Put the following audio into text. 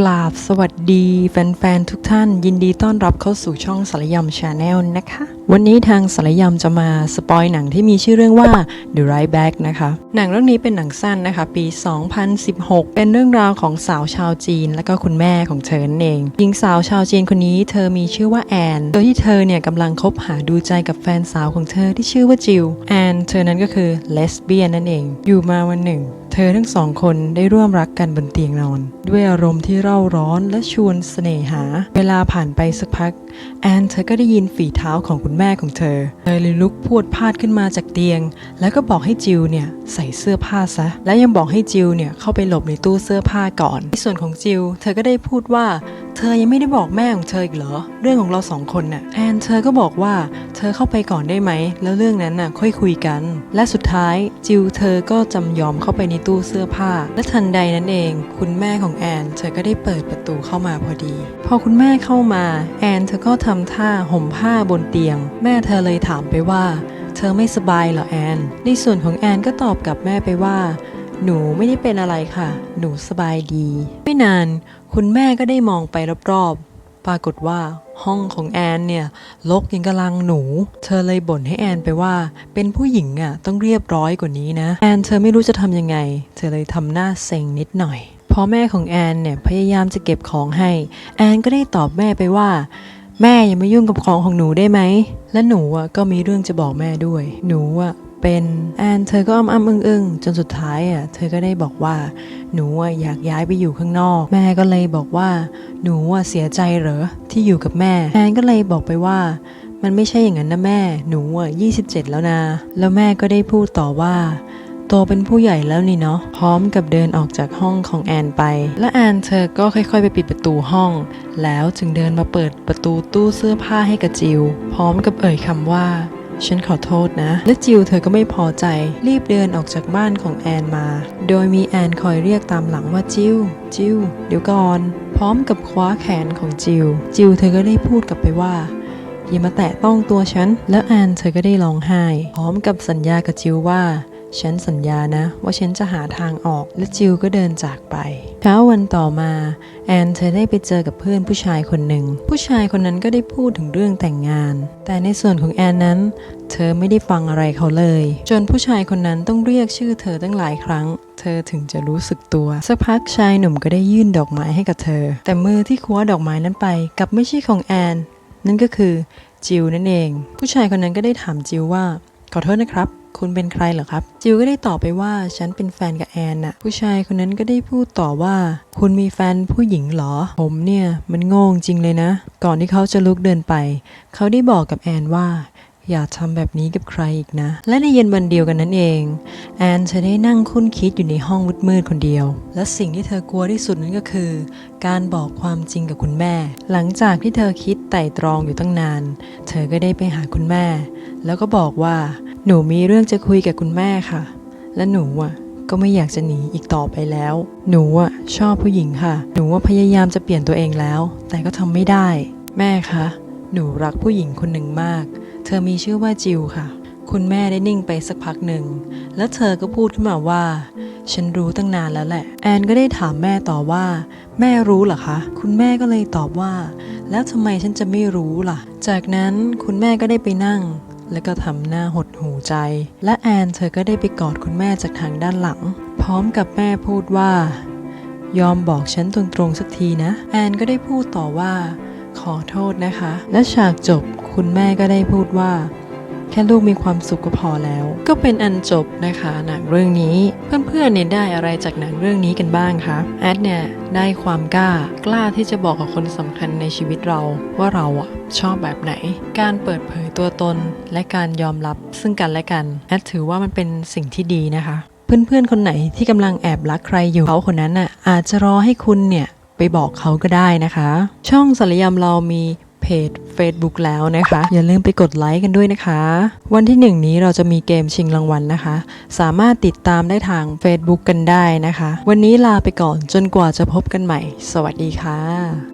กราบสวัสดีแฟนๆทุกท่าน ยินดีต้อนรับเข้าสู่ช่องสารยำชาแนลนะคะ วันนี้ทางสารยำจะมาสปอยหนังที่มีชื่อเรื่องว่า The Right Back นะคะ หนังเรื่องนี้เป็นหนังสั้นนะคะ ปี 2016 เป็นเรื่องราวของสาวชาวจีน และก็คุณแม่ของเธอเองหญิงสาวชาวจีนคนนี้เธอมีชื่อว่าแอนโดยที่เธอเนี่ยกำลังคบหาดูใจกับแฟนสาวของเธอที่ชื่อว่าจิลแอนเธอนั้นก็คือเลสเบี้ยนนั่นเอง อยู่มาวันหนึ่ง เธอทั้งสองคนได้ร่วมรักกันบนเตียงนอน ด้วยอารมณ์ที่เร่าร้อนและชวนเสน่หา เวลาผ่านไปสักพัก แอนเธอก็ได้ยินฝีเท้าของคุณแม่ของเธอ เธอเลยลุกพูดพาดขึ้นมาจากเตียง แล้วก็บอกให้จิลเนี่ยใส่เสื้อผ้าซะ และยังบอกให้จิลเนี่ยเข้าไปหลบในตู้เสื้อผ้าก่อนในส่วนของจิลเธอก็ได้พูดว่า เธอยังไม่ได้บอกแม่ของเธออีกเหรอ เรื่องของเราสองคนน่ะแอนเธอก็บอกว่าเธอเข้าไปก่อนได้ไหม แล้วเรื่องนั้นน่ะค่อยคุยกัน และสุดท้ายจิลเธอก็จำยอมเข้าไปในตู้เสื้อผ้า และทันใดนั้นเอง คุณแม่ของแอนเธอก็ได้เปิดประตูเข้ามาพอดี พอคุณแม่เข้ามาแอนเธอก็ทำท่าห่มผ้าบนเตียง แม่เธอเลยถามไปว่า เธอไม่สบายเหรอแอน ในส่วนของแอนก็ตอบกับแม่ไปว่า หนูไม่ได้เป็นอะไรค่ะ หนูสบายดี ไม่นานคุณแม่ก็ได้มองไปรอบๆ ปรากฏว่าห้องของแอนเนี่ยลกยังกำลังหนู เธอเลยบ่นให้แอนไปว่า เป็นผู้หญิงอะต้องเรียบร้อยกว่านี้นะ แอนเธอไม่รู้จะทำยังไง เธอเลยทำหน้าเซ็งนิดหน่อย พอแม่ของแอนเนี่ยพยายามจะเก็บของให้ แอนก็ได้ตอบแม่ไปว่าแม่อย่ามายุ่งกับของของหนูได้ไหม และหนูอะก็มีเรื่องจะบอกแม่ด้วย หนูอะ เป็นแอนเธอก็อ้ำอ้ำอึ้งอึ้งจนสุดท้ายอะเธอก็ได้บอกว่าหนูอะอยากย้ายไปอยู่ข้างนอก แม่ก็เลยบอกว่า หนูอะเสียใจเหรอที่อยู่กับแม่ แอนก็เลยบอกไปว่ามันไม่ใช่อย่างนั้นนะแม่ หนูอะ27 แล้วนะ แล้วแม่ก็ได้พูดต่อว่าโตเป็นผู้ใหญ่แล้วนี่เนาะ พร้อมกับเดินออกจากห้องของแอนไป และแอนเธอก็ค่อยๆ ไปปิดประตูห้อง แล้วจึงเดินมาเปิดประตูตู้เสื้อผ้าให้กับจิว พร้อมกับเอ่ยคำว่า ฉันขอโทษนะ และจิวเธอก็ไม่พอใจ รีบเดินออกจากบ้านของแอนมา โดยมีแอนคอยเรียกตามหลังว่าจิวจิวเดี๋ยวก่อน พร้อมกับคว้าแขนของจิว จิวเธอก็ได้พูดกลับไปว่าอย่ามาแตะต้องตัวฉัน แล้วแอนเธอก็ได้ร้องไห้ พร้อมกับสัญญากับจิวว่า ฉันสัญญานะว่าฉันจะหาทางออก และจิวก็เดินจากไป เช้าวันต่อมา แอนเธอได้ไปเจอกับเพื่อนผู้ชายคนหนึ่ง ผู้ชายคนนั้นก็ได้พูดถึงเรื่องแต่งงาน แต่ในส่วนของแอนนั้น เธอไม่ได้ฟังอะไรเขาเลย จนผู้ชายคนนั้นต้องเรียกชื่อเธอตั้งหลายครั้ง เธอถึงจะรู้สึกตัว สักพักชายหนุ่มก็ได้ยื่นดอกไม้ให้กับเธอ แต่มือที่คว้าดอกไม้นั้นไปกลับไม่ใช่ของแอน นั่นก็คือจิวนั่นเอง ผู้ชายคนนั้นก็ได้ถามจิวว่าขอโทษนะครับ คุณเป็นใครเหรอครับ จิวก็ได้ตอบไปว่าฉันเป็นแฟนกับแอนน่ะ ผู้ชายคนนั้นก็ได้พูดต่อว่า คุณมีแฟนผู้หญิงเหรอ ผมเนี่ยมันโง่จริงเลยนะ ก่อนที่เขาจะลุกเดินไป เขาได้บอกกับแอนว่าอย่าทำแบบนี้กับใครอีกนะ และในเย็นวันเดียวกันนั้นเอง แอนเธอได้นั่งคุ้นคิดอยู่ในห้องมืดๆคนเดียว และสิ่งที่เธอกลัวที่สุดนั่นก็คือ การบอกความจริงกับคุณแม่ หลังจากที่เธอคิดไต่ตรองอยู่ตั้งนาน เธอก็ได้ไปหาคุณแม่ แล้วก็บอกว่า หนูมีเรื่องจะคุยกับคุณแม่ค่ะ และหนูอะก็ไม่อยากจะหนีอีกต่อไปแล้ว หนูอะชอบผู้หญิงค่ะ หนูว่าพยายามจะเปลี่ยนตัวเองแล้ว แต่ก็ทำไม่ได้ แม่คะ หนูรักผู้หญิงคนหนึ่งมาก เธอมีชื่อว่าจิวค่ะ คุณแม่ได้นิ่งไปสักพักหนึ่ง แล้วเธอก็พูดขึ้นมาว่า ฉันรู้ตั้งนานแล้วแหละ แอนก็ได้ถามแม่ต่อว่า แม่รู้เหรอคะ คุณแม่ก็เลยตอบว่า แล้วทำไมฉันจะไม่รู้ล่ะ จากนั้นคุณแม่ก็ได้ไปนั่ง แล้วก็ทำหน้าหดหูใจ และแอนเธอก็ได้ไปกอดคุณแม่จากทางด้านหลัง พร้อมกับแม่พูดว่า ยอมบอกฉันตรงๆสักทีนะ แอนก็ได้พูดต่อว่า ขอโทษนะคะ และฉากจบคุณแม่ก็ได้พูดว่า ค่ลูกมีความสุขก็พอแล้ว ก็เป็นอันจบนะคะหนังเรื่องนี้เพื่อนๆเนี่ยได้อะไรจากหนังเรื่องนี้กันบ้างคะแอดเนี่ยได้ความกล้ากล้าที่จะบอกกับคนสำคัญในชีวิตเราว่าเราอะชอบแบบไหน การเปิดเผยตัวตน และการยอมรับซึ่งกันและกันแอดถือว่ามันเป็นสิ่งที่ดีนะคะ เพื่อนๆคนไหนที่กำลังแอบรักใครอยู่เขาคนนั้นน่ะอาจจะรอให้คุณเนี่ยไปบอกเขาก็ได้นะคะ ช่องสารยำเรามี เพจ Facebook แล้วนะคะ อย่าลืมไปกดไลค์กันด้วยนะคะ วันที่หนึ่งนี้เราจะมีเกมชิงรางวัลนะคะ สามารถติดตามได้ทาง Facebook กันได้นะคะ วันนี้ลาไปก่อนจนกว่าจะพบกันใหม่ สวัสดีค่ะ